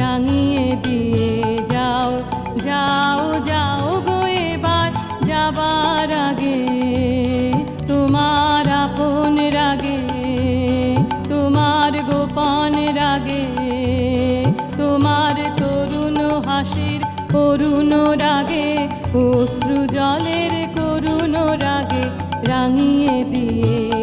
রাঙিয়ে দিয়ে যাও যাও যাও গো এবার যাবার আগে। তোমার আপন রাগে, তোমার গোপন রাগে, তোমার তরুণ হাসির করুণ রাগে, অশ্রু জলের করুণ রাগে রাঙিয়ে দিয়ে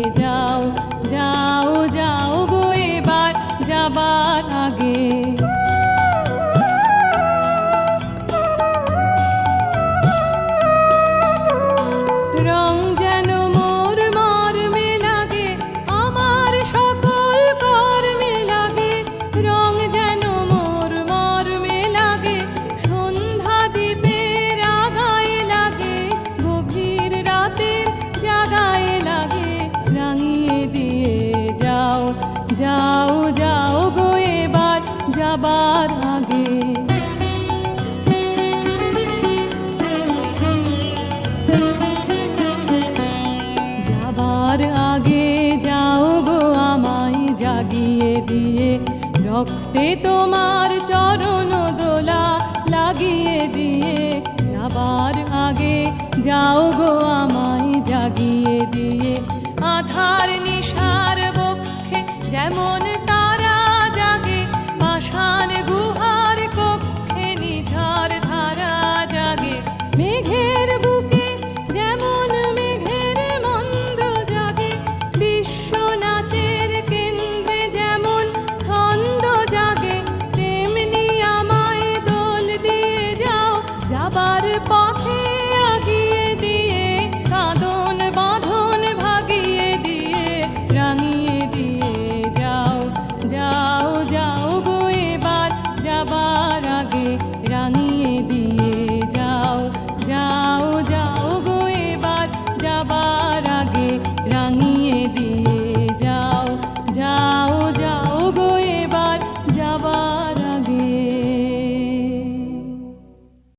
যাবার আগে। যাবার আগে যাও গো আমায় জাগিয়ে দিয়ে। রক্তে তোমার চরণ দোলা লাগিয়ে দিয়ে। যাবার আগে যাও গো আমায় জাগিয়ে দিয়ে। আধার নিয়ে আবার পাখি